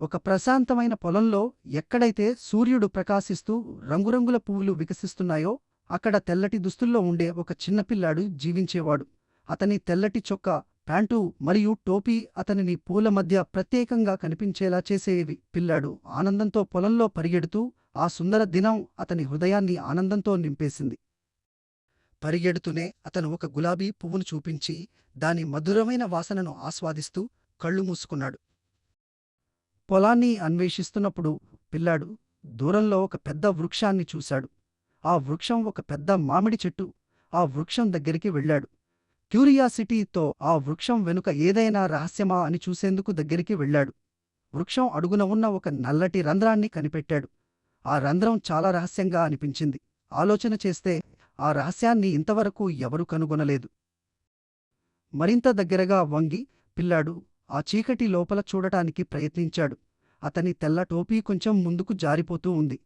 ఒక ప్రశాంతమైన పొలంలో ఎక్కడైతే సూర్యుడు ప్రకాశిస్తూ రంగురంగుల పువ్వులు వికసిస్తున్నాయో అక్కడ తెల్లటి దుస్తుల్లో ఉండే ఒక చిన్నపిల్లాడు జీవించేవాడు. అతని తెల్లటి చొక్క ప్యాంటు మరియు టోపీ అతనిని పూల మధ్య ప్రత్యేకంగా కనిపించేలా చేసేవి. పిల్లాడు ఆనందంతో పొలంలో పరిగెడుతూ ఆ సుందర దినం అతని హృదయాన్ని ఆనందంతో నింపేసింది. పరిగెడుతూనే అతను ఒక గులాబీ పువ్వును చూపించి దాని మధురమైన వాసనను ఆస్వాదిస్తూ కళ్ళు మూసుకున్నాడు. పొలాన్ని అన్వేషిస్తున్నప్పుడు పిల్లాడు దూరంలో ఒక పెద్ద వృక్షాన్ని చూశాడు. ఆ వృక్షం ఒక పెద్ద మామిడి చెట్టు. ఆ వృక్షం దగ్గరికి వెళ్ళాడు. క్యూరియాసిటీతో ఆ వృక్షం వెనుక ఏదైనా రహస్యమా అని చూసేందుకు దగ్గరికి వెళ్ళాడు. వృక్షం అడుగున ఉన్న ఒక నల్లటి రంధ్రాన్ని కనిపెట్టాడు. ఆ రంధ్రం చాలా రహస్యంగా అనిపించింది. ఆలోచన చేస్తే ఆ రహస్యాన్ని ఇంతవరకు ఎవరు కనుగొనలేదు. మరింత దగ్గరగా వంగి పిల్లాడు ఆ చీకటి లోపల చూడటానికి ప్రయత్నించాడు. అతని తెల్ల టోపీ కొంచెం ముందుకు జారిపోతూ ఉంది.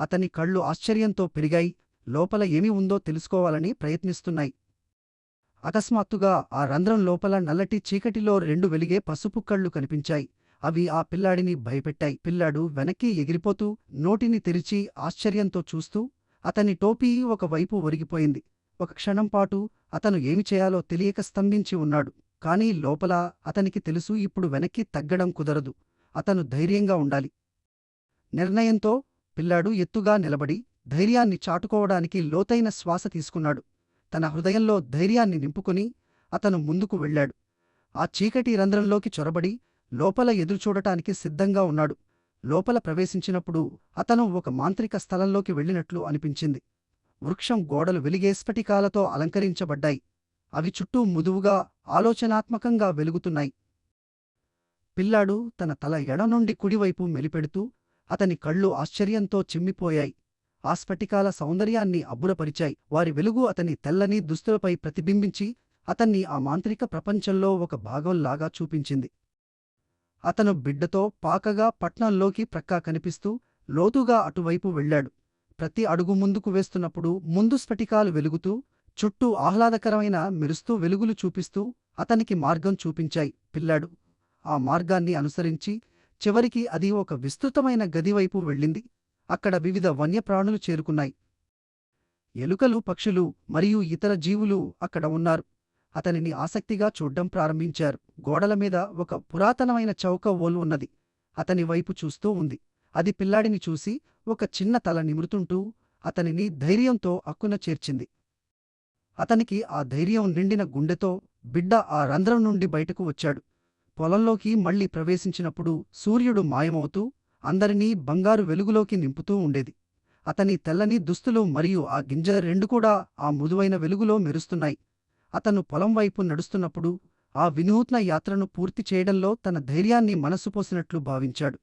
అతని కళ్ళు ఆశ్చర్యంతో పెరిగాయి. లోపల ఏమి ఉందో తెలుసుకోవాలని ప్రయత్నిస్తున్నాయి. అకస్మాత్తుగా ఆ రంధ్రం లోపల నల్లటి చీకటిలో రెండు వెలిగే పసుపు కళ్ళు కనిపించాయి. అవి ఆ పిల్లాడిని భయపెట్టాయి. పిల్లాడు వెనక్కి ఎగిరిపోతూ నోటిని తెరిచి ఆశ్చర్యంతో చూస్తూ అతని టోపీ ఒకవైపు ఒరిగిపోయింది. ఒక క్షణం పాటు అతను ఏమి చేయాలో తెలియక స్తంభించి ఉన్నాడు. కానీ లోపల అతనికి తెలుసు ఇప్పుడు వెనక్కి తగ్గడం కుదరదు. అతను ధైర్యంగా ఉండాలి. నిర్ణయంతో పిల్లాడు ఎత్తుగా నిలబడి ధైర్యాన్ని చాటుకోవడానికి లోతైన శ్వాస తీసుకున్నాడు. తన హృదయంలో ధైర్యాన్ని నింపుకుని అతను ముందుకు వెళ్ళాడు. ఆ చీకటి రంధ్రంలోకి చొరబడి లోపల ఎదురుచూడటానికి సిద్ధంగా ఉన్నాడు. లోపల ప్రవేశించినప్పుడు అతను ఒక మాంత్రిక స్థలంలోకి వెళ్ళినట్లు అనిపించింది. వృక్షం గోడలు వెలిగే స్ఫటికాలతో అలంకరించబడ్డాయి. అవి చుట్టూ ముదువుగా ఆలోచనాత్మకంగా వెలుగుతున్నాయి. పిల్లాడు తన తల ఎడ నుండి కుడివైపు మెలిపెడుతూ అతని కళ్ళు ఆశ్చర్యంతో చిమ్మిపోయాయి. ఆ స్ఫటికాల సౌందర్యాన్ని అబ్బురపరిచాయి. వారి వెలుగు అతని తెల్లని దుస్తులపై ప్రతిబింబించి అతన్ని ఆ మాంత్రిక ప్రపంచంలో ఒక భాగంలాగా చూపించింది. అతను బిడ్డతో పాకగా పట్నంలోకి ప్రక్కా కనిపిస్తూ లోతుగా అటువైపు వెళ్ళాడు. ప్రతి అడుగు ముందుకు వేస్తున్నప్పుడు ముందు స్ఫటికాలు వెలుగుతూ చుట్టూ ఆహ్లాదకరమైన మెరుస్తూ వెలుగులు చూపిస్తూ అతనికి మార్గం చూపించాయి. పిల్లాడు ఆ మార్గాన్ని అనుసరించి చివరికి అది ఒక విస్తృతమైన గదివైపు వెళ్ళింది. అక్కడ వివిధ వన్యప్రాణులు చేరుకున్నాయి. ఎలుకలు పక్షులు మరియు ఇతర జీవులు అక్కడ ఉన్నారు. అతనిని ఆసక్తిగా చూడ్డం ప్రారంభించారు. గోడల మీద ఒక పురాతనమైన చౌక ఓల్ ఉన్నది. అతని వైపు చూస్తూ ఉంది. అది పిల్లాడిని చూసి ఒక చిన్న తల నిమురుతుంటూ అతనిని ధైర్యంతో అక్కున చేర్చింది. అతనికి ఆ ధైర్యం నిండిన గుండెతో బిడ్డ ఆ రంధ్రం నుండి బయటకు వచ్చాడు. పొలంలోకి మళ్ళీ ప్రవేశించినప్పుడు సూర్యుడు మాయమవుతూ అందరినీ బంగారు వెలుగులోకి నింపుతూ ఉండేది. అతని తెల్లని దుస్తులు మరియు ఆ గింజ రెండు కూడా ఆ మృదువైన వెలుగులో మెరుస్తున్నాయి. అతను పొలం వైపు నడుస్తున్నప్పుడు ఆ వినూత్న యాత్రను పూర్తి చేయడంలో తన ధైర్యాన్ని మనసుపోసినట్లు భావించాడు.